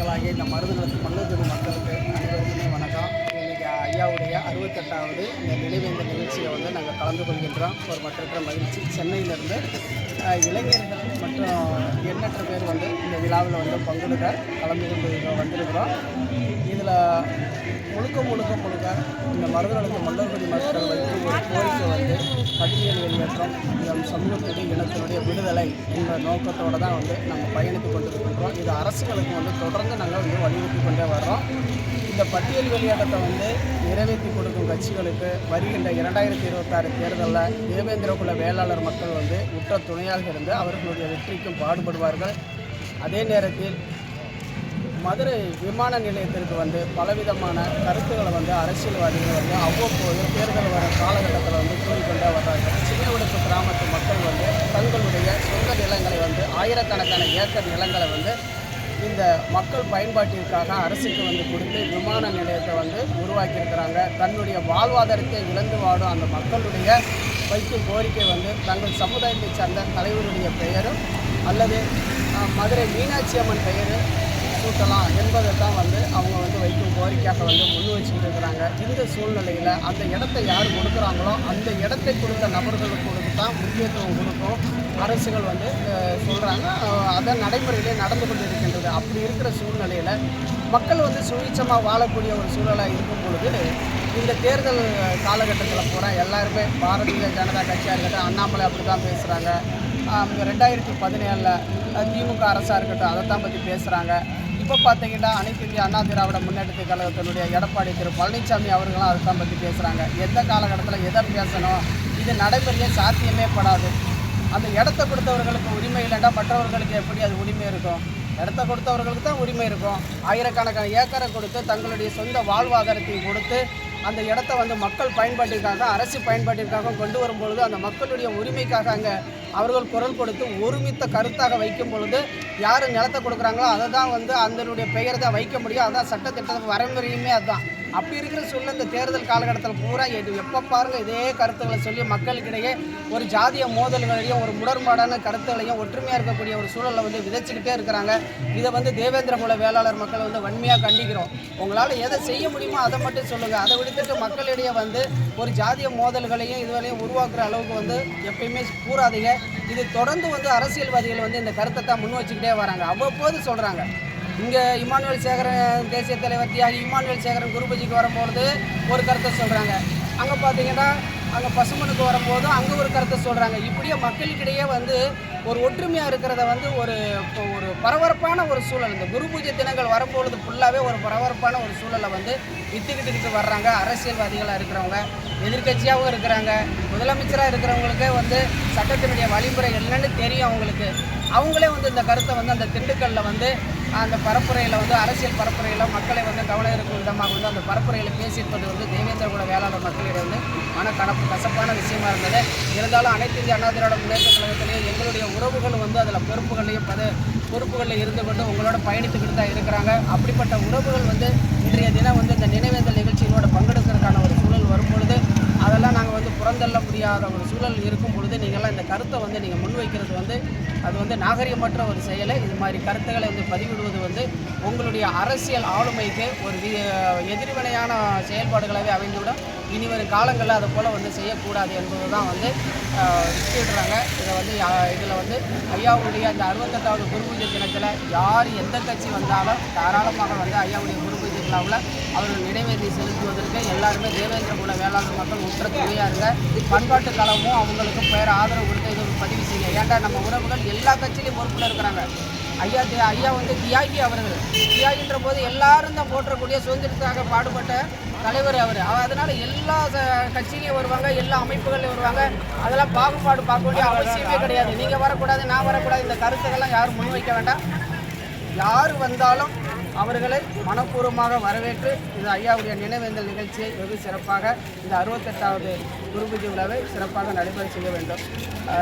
மக்களாகிய இந்த மருதுகளத்து மல்லூர் மக்களுக்கு அனைவருக்குமே வணக்கம். இன்றைக்கி ஐயாவுடைய அறுபத்தெட்டாவது இந்த நினைவேந்த நிகழ்ச்சியை வந்து நாங்கள் கலந்து கொள்கின்றோம். ஒரு மற்ற மகிழ்ச்சி. சென்னையிலிருந்து இளைஞர்கள் மற்றும் எண்ணற்ற பேர் வந்து இந்த விழாவில் வந்து பங்கெடுக்க கலந்து கொண்டு வந்திருக்கிறோம். இதில் முழுக்க முழுக்க முழுக்க இந்த மருதுகளத்து மல்லர்குடி மக்கள் வைக்கும் வந்து பட்டியல் வெளியேற்றம் நம் சமூகத்துடைய இனத்தினுடைய விடுதலை என்ற நோக்கத்தோடு தான் வந்து நாங்கள் பயணித்து கொண்டிருக்கின்றோம். இது அரசுகளுக்கு வந்து தொடர்ந்து நாங்கள் வந்து வலியுறுத்தி கொண்டே வர்றோம். இந்த பட்டியல் வெளியேற்றத்தை வந்து நிறைவேற்றி கொடுக்கும் கட்சிகளுக்கு வருகின்ற இரண்டாயிரத்தி இருபத்தாறு தேர்தலில் தேவேந்திரகுல வேளாளர் மக்கள் வந்து உற்ற துணையாக இருந்து அவர்களுடைய வெற்றிக்கும் பாடுபடுவார்கள். அதே நேரத்தில் மதுரை விமான நிலையத்திற்கு வந்து பலவிதமான கருத்துக்களை வந்து அரசியல்வாதிகள் வந்து அவ்வப்போது தேர்தல் வர காலகட்டத்தில் வந்து கூறிக்கொண்டே வர்றாங்க. சின்னவிடுப்பு கிராமத்து மக்கள் வந்து தங்களுடைய சொந்த நிலங்களை வந்து ஆயிரக்கணக்கான ஏக்கர் நிலங்களை வந்து இந்த மக்கள் பயன்பாட்டிற்காக அரசுக்கு வந்து கொடுத்து விமான நிலையத்தை வந்து உருவாக்கியிருக்கிறாங்க. தன்னுடைய வாழ்வாதாரத்தை இழந்து வாடும் அந்த மக்களுடைய வைக்கும் கோரிக்கை வந்து தங்கள் சமுதாயத்தை சார்ந்த தலைவருடைய பெயரும் அல்லது மதுரை மீனாட்சி அம்மன் பெயரு நிறுத்தலாம் என்பதை தான் வந்து அவங்க வந்து வைக்கும் கோரிக்கையாக வந்து முன் வச்சுக்கிட்டு இருக்கிறாங்க. இந்த சூழ்நிலையில் அந்த இடத்தை யார் கொடுக்குறாங்களோ அந்த இடத்தை கொடுத்த நபர்களுக்கு தான் முக்கியத்துவம் கொடுக்கும். அரசுகள் வந்து சொல்கிறாங்க அதை நடைமுறையிலே நடந்து கொண்டு இருக்கின்றது அப்படி இருக்கிற சூழ்நிலையில் மக்கள் வந்து சுயீட்சமாக வாழக்கூடிய ஒரு சூழலாக இருக்கும் பொழுது இந்த தேர்தல் காலகட்டத்தில் பூரா எல்லாருமே பாரதிய ஜனதா கட்சியாக இருக்கட்டும் அண்ணாமலை அப்படி தான் பேசுகிறாங்க ரெண்டாயிரத்தி பதினேழில் திமுக அரசாக இருக்கட்டும் அதை தான் பற்றி பேசுகிறாங்க இப்போ பார்த்தீங்கன்னா அனைத்து இந்திய அண்ணா திராவிட முன்னேற்ற கழகத்தினுடைய எடப்பாடி திரு பழனிசாமி அவர்களும் அதை தான் பற்றி பேசுகிறாங்க எந்த காலகட்டத்தில் எதை பேசணும்? இது நடைமுறையே சாத்தியமே படாது. அந்த இடத்த கொடுத்தவர்களுக்கு உரிமை இல்லைன்னா மற்றவர்களுக்கு எப்படி அது உரிமை இருக்கும்? இடத்த கொடுத்தவர்களுக்கு தான் உரிமை இருக்கும். ஆயிரக்கணக்கான ஏக்கரை கொடுத்து தங்களுடைய சொந்த வாழ்வாதாரத்தை கொடுத்து அந்த இடத்த வந்து மக்கள் பயன்பாட்டிற்காக அரசு பயன்பாட்டிற்காக கொண்டு வரும்பொழுது அந்த மக்களுடைய உரிமைக்காக அங்கே அவர்கள் குரல் கொடுத்து ஒருமித்த கருத்தாக வைக்கும் பொழுது யார் நிலத்தை கொடுக்குறாங்களோ அதை தான் வந்து அதனுடைய பெயர் தான் வைக்க முடியும். அதான் சட்டத்திட்டத்தை வரைமுறையுமே அதுதான். அப்படி இருக்கிற சூழ்நிலை இந்த தேர்தல் காலகட்டத்தில் பூரா எது எப்போ பாருங்க இதே கருத்துக்களை சொல்லி மக்களுக்கிடையே ஒரு ஜாதிய மோதல்களையும் ஒரு முரண்பாடான கருத்துகளையும் ஒற்றுமையாக இருக்கக்கூடிய ஒரு சூழலை வந்து விதைச்சிக்கிட்டே இருக்கிறாங்க. இதை வந்து தேவேந்திர குல வேளாளர் மக்கள் வந்து வன்மையாக கண்டிக்கிறோம். உங்களால் எதை செய்ய முடியுமோ அதை மட்டும் சொல்லுங்கள் அதை விடுத்துட்டு மக்களிடையே வந்து ஒரு ஜாதிய மோதல்களையும் இதுவரையும் உருவாக்குற அளவுக்கு வந்து எப்பயுமே கூறாதீங்க. இது தொடர்ந்து வந்து அரசியல்வாதிகள் வந்து இந்த கருத்தை தான் முன் வச்சுக்கிட்டே வராங்க. அவ்வப்போது சொல்கிறாங்க இங்கே இமானுவேல் சேகரன் தேசிய தலைவர் தியாகி இமானுவேல் சேகரன் குருபஜிக்கு வரும்போது ஒரு கருத்தை சொல்கிறாங்க அங்கே பார்த்தீங்கன்னா அங்கே பசுமனுக்கு வரும்போது அங்கே ஒரு கருத்தை சொல்கிறாங்க இப்படியே மக்களுக்கிடையே வந்து ஒரு ஒற்றுமையாக இருக்கிறத வந்து ஒரு இப்போ ஒரு பரபரப்பான ஒரு சூழல். இந்த குரு பூஜை தினங்கள் வரும்பொழுது ஃபுல்லாகவே ஒரு பரபரப்பான ஒரு சூழலை வந்து வித்துக்கிட்டுக்கிட்டு வர்றாங்க. அரசியல்வாதிகளாக இருக்கிறவங்க எதிர்க்கட்சியாகவும் இருக்கிறாங்க. முதலமைச்சராக இருக்கிறவங்களுக்கே வந்து சட்டத்தினுடைய வழிமுறை என்னன்னு தெரியும் அவங்களுக்கு. அவங்களே வந்து இந்த கருத்தை வந்து அந்த திண்டுக்கல்லில் வந்து அந்த பரப்புரையில் வந்து அரசியல் பரப்புரையில் மக்களை வந்து கவலை இருக்கும் விதமாக வந்து அந்த பரப்புரையில் பேசியிருப்பது வந்து தேவேந்திர குல வேளாளர் மக்களிடம் வந்து ஆனால் கணப்பு கசப்பான விஷயமா இருந்தது. இருந்தாலும் அனைத்து இந்திய அண்ணா திராவிட முன்னேற்ற கழகத்திலேயே எங்களுடைய உறவுகள் வந்து அதில் பொறுப்புகளையும் பத பொறுப்புகளில் இருந்து கொண்டு உங்களோட பயணித்துக்கிட்டு தான் இருக்கிறாங்க. அப்படிப்பட்ட உறவுகள் வந்து இன்றைய தினம் வந்து இந்த நினைவேந்தல் நிகழ்ச்சிகளோட பங்கெடுக்கிறதுக்கான ஒரு பொழுது அதெல்லாம் நாங்கள் வந்து புறந்தள்ள முடியாத ஒரு சூழல் இருக்கும் பொழுது நீங்கள்லாம் இந்த கருத்தை வந்து நீங்கள் முன்வைக்கிறது வந்து அது வந்து நாகரிகமற்ற ஒரு செயலை. இது மாதிரி கருத்துக்களை வந்து பதிவிடுவது வந்து உங்களுடைய அரசியல் ஆளுமைக்கு ஒரு எதிர்வினையான செயல்பாடுகளாகவே அமைந்துவிடும். இனி வரும் காலங்களில் அதை போல் வந்து செய்யக்கூடாது என்பது தான் வந்து விட்டுடுறாங்க இதை வந்து இதில் வந்து ஐயாவுடைய அந்த அறுபத்தெட்டாவது குரு பூஜை தினத்தில் யார் எந்த கட்சி வந்தாலும் தாராளமாக வந்து ஐயாவுடைய குரு திருவிழாவில் அவர்கள் நினைவேந்தி செலுத்துவதற்கு எல்லாருமே தேவேந்திர குல வேளாண் மக்கள் உற்ற துணையாக இருங்க பண்பாட்டு களமும் அவங்களுக்கு பேர் ஆதரவு கொடுத்து இது பதிவு செய்யுங்க. ஏன்டா நம்ம உறவுகள் எல்லா கட்சியிலையும் பொறுப்பில் இருக்கிறாங்க. ஐயா தி- ஐயா வந்து தியாகி அவர்கள். தியாகின்ற போது எல்லாரும் தான் போற்றக்கூடிய சுதந்திரத்துக்காக பாடுபட்ட தலைவர் அவர். அதனால் எல்லா கட்சியிலையும் வருவாங்க எல்லா அமைப்புகள்லையும் வருவாங்க. அதெல்லாம் பாகுபாடு பார்க்க வேண்டிய அவசியமே கிடையாது. நீங்கள் வரக்கூடாது நான் வரக்கூடாது இந்த கருத்துக்கள்லாம் யாரும் முன்வைக்க வேண்டாம். யார் வந்தாலும் அவர்களை மனப்பூர்வமாக வரவேற்று இந்த ஐயாவுடைய நினைவேந்தல் நிகழ்ச்சியை வெகு சிறப்பாக இந்த அறுபத்தெட்டாவது குருபூஜை விழாவை சிறப்பாக நடைபெற செய்ய வேண்டும்.